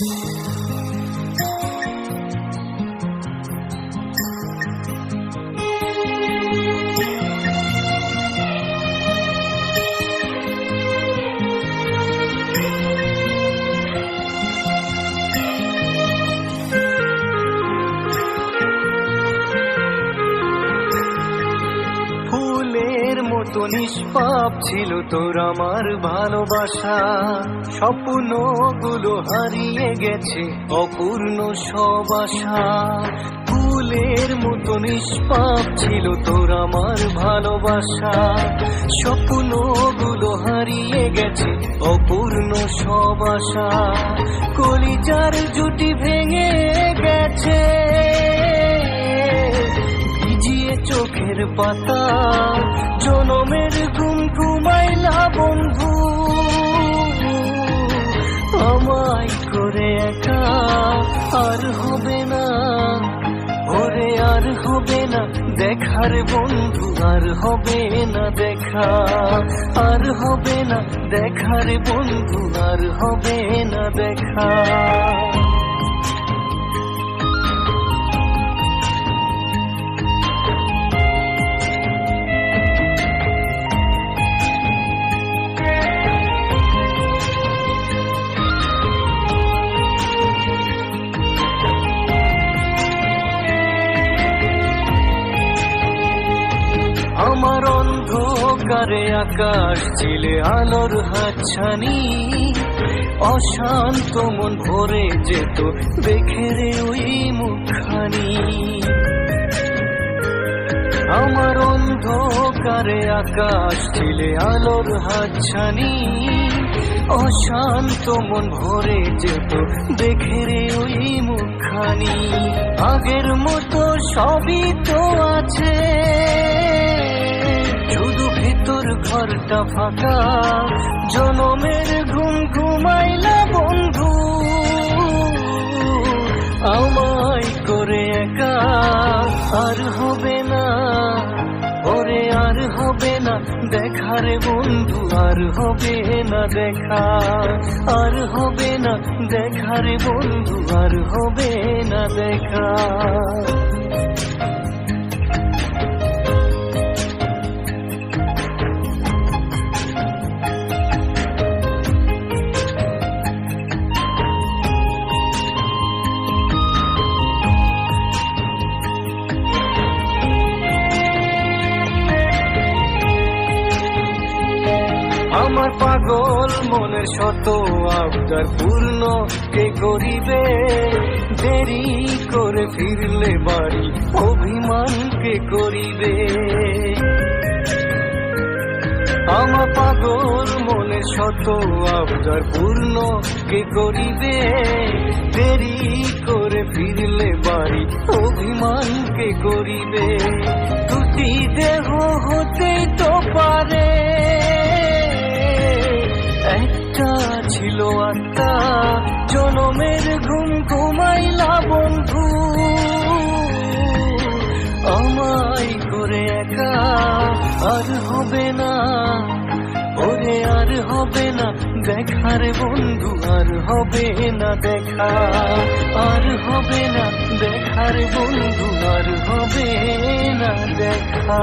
ফুলের মতো নিষ্পাপ ছিল তোর আমার ভালোবাসা। স্বপ্নগুলো হারিয়ে গেছে অপূর্ণ সব আশা। ফুলের মতো নিষ্পাপ ছিল তোর আমার ভালোবাসা। স্বপ্নগুলো হারিয়ে গেছে অপূর্ণ সব আশা। কলিজার জুটি ভেঙে গেছে। পাতা, জনমের ঘুম ঘুমাইলা বন্ধু। আমায় করে একা আর হবে না, ওরে আর হবে না, দেখার বন্ধু আর হবে না দেখা। আর হবে না, দেখার বন্ধু আর হবে না দেখা। অন্ধকারে আকাশ ছিলে আলোর হাতছানি। অশান্ত মন ভরে যেত দেখে রে ওই মুখখানি। আমার অন্ধকারে আকাশ ছিলে আলোর হাতছানি। অশান্ত মন ভরে যেত দেখে রে ওই মুখখানি। আগের মতো সবই তো আছে। ঘরটা ফাঁকা। জনমের ঘুম ঘুমাইলা বন্ধু, আমায় করে একা। আর হবে না, ওরে আর হবে না দেখার বন্ধু, আর হবে না দেখা। আর হবে না দেখার বন্ধু, আর হবে না দেখা। আমার পাগল মনের শত আবদার পূর্ণ। কে করিবে দেরি করে ফিরলে বাড়ি। অভিমান কে করিবে? আমার পাগল মনে শত আবদার পূর্ণ। কে করিবে দেরি করে ফিরলে বাড়ি। অভিমান কে করিবে? দুটি দেহ হতে তো পারে। ছিল আত্মা জনমের ঘুম ঘুমাইলা বন্ধু। আমায় করে একা আর হবে না, ওরে আর হবে না, দেখার বন্ধু আর হবে না, দেখা। আর হবে না, দেখার বন্ধু আর হবে না, দেখা।